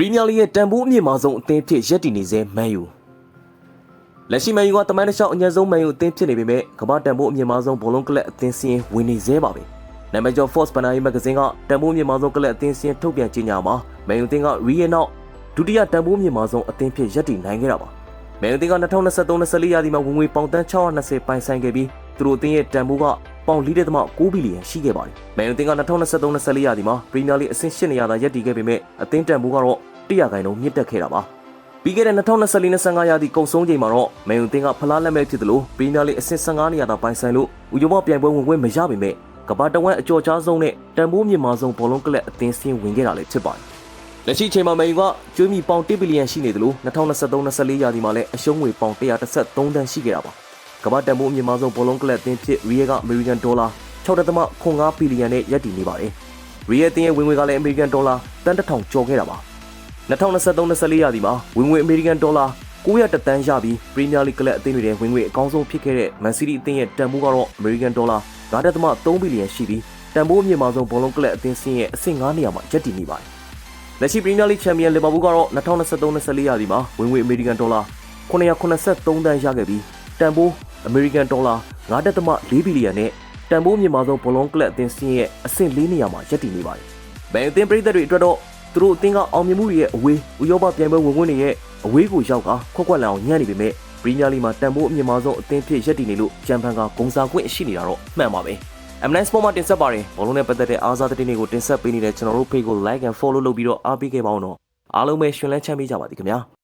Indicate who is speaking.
Speaker 1: ပရီးမီယာလိရဲ့တန်ဖိုးအမြင့်မားဆုံးအသင်းဖြစ်ရပ်တည်နေစေမန်ယူလက်ရှိမန်ယူကတမန်တစ်လျှောက်အညံဆုံးမန်ယူအသင်းဖြစ်နေပေမဲ့ကမ္ဘာတန်ဖိုးအမြင့်မားဆုံးဘောလုံးကလပ်အသင်းစင်းဝင်နေစေပါပဲနာမည်ကျော် Force ပနာရီမဂဇင်းကတန်ဖိုးအမြင့်မားဆုံးကလပ်အသင်းစင်းထုတ်ပြန်ကြေညာမှာမန်ယူအသင်းကရီယယ်နောက်ဒုတိယတန်ဖိုးအမြင့်မားဆုံးအသင်းဖြစ်ရပ်တည်နိုင်ခဲ့တာပါမန်ယူအသင်းက2023-24ရာသီမှာဝင်ငွေပေါင်တန်း620ပိုင်ဆိုင်ခဲ့ပြီးသူတို့အသင်းရဲ့တန်ဖိုးက ပေါင်4.9ဘီလီယံရှိခဲ့ပါတယ်။မန်ယူအသင်းက2023-24ရာသီမှာပရီးမီယာလိအဆင့်8နေရာသာရပ်တည်ခဲ့ပေမဲ့အသင်းတန်ဖိုးကတော့100ခိုင်နှုန်းမြင့်တက်ခဲ့တာပါ။ပြီးခဲ့တဲ့2024-25ရာသီကုန်ဆုံးချိန်မှာတော့မန်ယူအသင်းကဖလားလက်မဲ့ဖြစ်တယ်လို့ပရီးမီယာလိအဆင့်15နေရာသာပိုင်ဆိုင်လို့ဥရောပပြိုင်ပွဲဝင်ခွင့်မရပေမဲ့ကမ္ဘာတဝန်းအကျော်ကြားဆုံးနဲ့တန်ဖိုးမြင့်မားဆုံးဘောလုံးကလပ်အသင်းစင်းဝင်ခဲ့တာလည်းဖြစ်ပါတယ်။လက်ရှိချိန်မှာမန်ယူကကျွေးမီပေါင်1ဘီလီယံရှိနေတယ်လို့2023-24ရာသီမှာလည်းအရှုံးငွေပေါင်133တန်းရှိခဲ့တာပါ။ ကမ္ဘာတန်ဖိုးအမြင့်မားဆုံးဘောလုံးကလပ်အသင်းဖြစ်ရီယယ်ကအမေရိကန်ဒေါ်လာ6.5ဘီလီယံနဲ့ရပ်တည်နေပါတယ်။ရီယယ်အသင်းရဲ့ဝင်ငွေကလည်းအမေရိကန်ဒေါ်လာတန်းတစ်ထောင်ကျော်ခဲ့တာပါ။2023-24ရာသီမှာဝင်ငွေအမေရိကန်ဒေါ်လာ900တန်းရပြီးပရီးမီယာလိကလပ်အသင်းတွေထဲဝင်ငွေအကောင်းဆုံးဖြစ်ခဲ့တဲ့မန်စီးတီးအသင်းရဲ့တန်ဖိုးကတော့အမေရိကန်ဒေါ်လာ9.3ဘီလီယံရှိပြီးတန်ဖိုးအမြင့်မားဆုံးဘောလုံးကလပ်အသင်းစင်းရဲ့အဆင့်9နေရာမှာရပ်တည်နေပါတယ်။လက်ရှိပရီးမီယာလိချန်ပီယံလီဗာပူးကတော့2023-24ရာသီမှာဝင်ငွေအမေရိကန်ဒေါ်လာ983တန်းရခဲ့ပြီးတန်ဖိုး အမေရိကန်ဒေါ်လာ9.4ဘီလီယံနဲ့တန်ဖိုးအမြင့်မားဆုံးဘောလုံးကလပ်အသင်းစင်းရဲ့အဆင့်4နေရာမှာရပ်တည်နေပါတယ်။ဘယ်အသင်းပရိသတ်တွေအတွက်တော့သူတို့အသင်းကအောင်မြင်မှုတွေရဲ့အဝေးဥရောပပြိုင်ပွဲဝင်ခွင့်တွေရဲ့အဝေးကိုရောက်ကခွက်ခွက်လန်အောင်ညံ့နေပေမဲ့ပရီးမီယာလိမှာတန်ဖိုးအမြင့်မားဆုံးအသင်းဖြစ်ရပ်တည်နေလို့ချန်ပီယံကဂုဏ်စားခွင့်ရှိနေတာတော့မှန်ပါပဲ။ M9 Sport မှာတင်ဆက်ပါတယ်ဘောလုံးနဲ့ပတ်သက်တဲ့အားစားသတင်းတွေကိုတင်ဆက်ပေးနေတဲ့ကျွန်တော်တို့ page ကို like and follow လုပ်ပြီးတော့အားပေးခဲ့ပါအောင်တော့အားလုံးပဲရှင်လန်းချမ်းမြေ့ကြပါသည်ခင်ဗျာ